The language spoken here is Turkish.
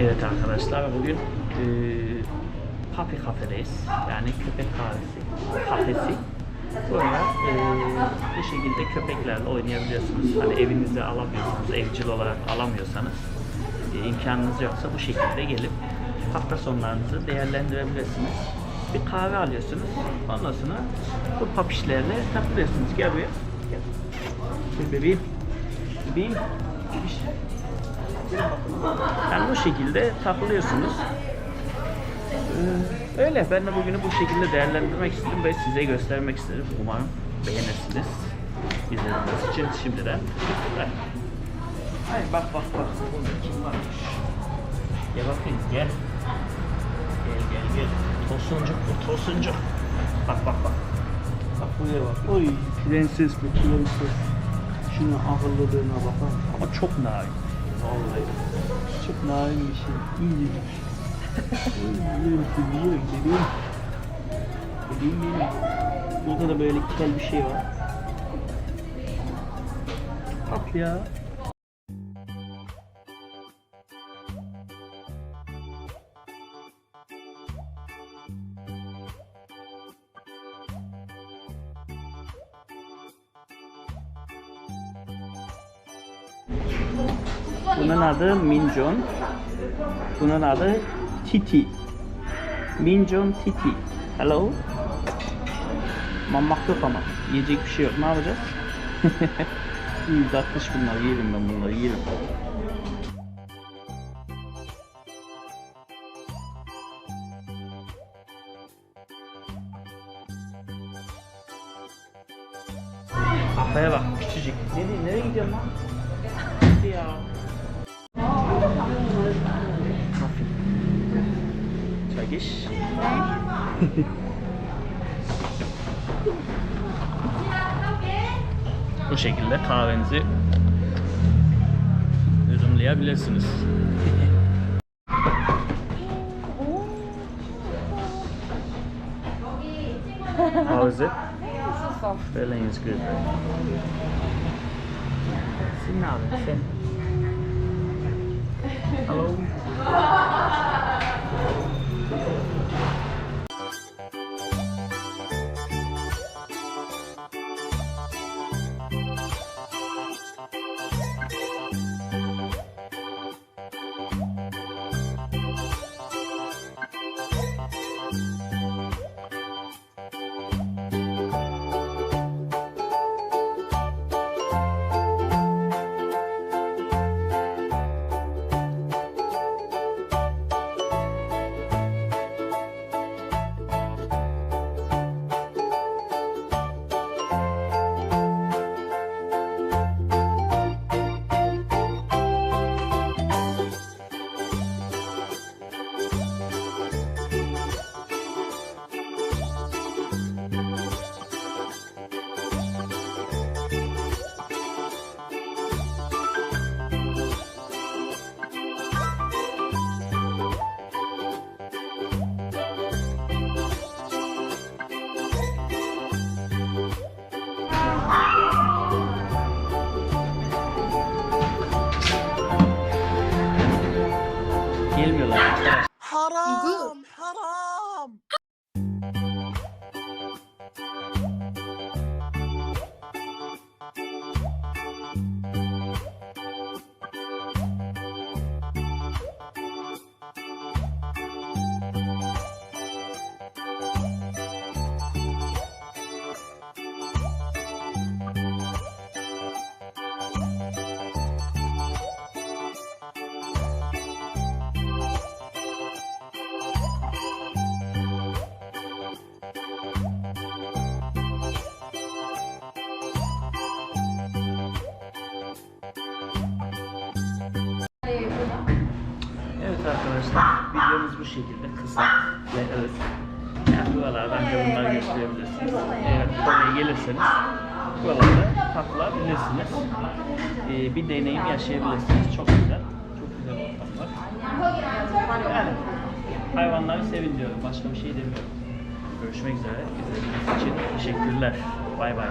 Evet arkadaşlar bugün e, Papi kafedeyiz. Yani köpek kahvesi, kafesi. Burada e, bu şekilde köpeklerle oynayabiliyorsunuz. Hani evinize alamıyorsanız, evcil olarak alamıyorsanız, e, imkanınız yoksa bu şekilde gelip hafta sonlarınızı değerlendirebilirsiniz. Bir kahve alıyorsunuz. Ondan sonra bu papişlerle takılıyorsunuz. Gel buraya. Gel. Gel bebeğim. Bebeğim. Bebiş. Yani bu şekilde takılıyorsunuz. Ee, öyle. Ben de bugünü bu şekilde değerlendirmek istedim ve size göstermek istedim. Umarım beğenirsiniz. İzlediğiniz için şimdiden teşekkürler. Ay bak bak bak. Burada kim varmış? Gel bakayım gel. Gel gel gel. Tosuncuk bu tosuncuk. Bak bak bak. Bak buraya bak. Oy prenses bu prenses. Şuna akıllılığına bakar? Ama çok narin. Vallahi. Çok narin bir şey. İyi bir şey. Biliyorum, biliyorum, biliyorum. Bebeğim benim. Burada da böyle kel bir şey var. Tatlı ya. Bunun adı Minjon. Bunun adı Titi. Minjon Titi. Hello. Mamak yok ama. Yiyecek bir şey yok. Ne yapacağız? İyi tatlış bunlar. Yerim ben bunları. Yerim. Kafaya bak küçücük. Nereye, nereye gidiyorsun lan? Ya. Çagiş. Bu şekilde kahvenizi yudumlayabilirsiniz. How is it? So soft. Feeling is good. Sen ne มอยู่แล้ว horror şekilde kısa ve öz. Yani buralarda ancak bunları gösterebilirsiniz. Eğer Kore'ye gelirseniz buralarda takılabilirsiniz. Ee, bir deneyim yaşayabilirsiniz. Çok güzel. Çok güzel ortamlar. Yani hayvanları sevin diyorum. Başka bir şey demiyorum. Görüşmek üzere. İzlediğiniz için teşekkürler. Bay bay.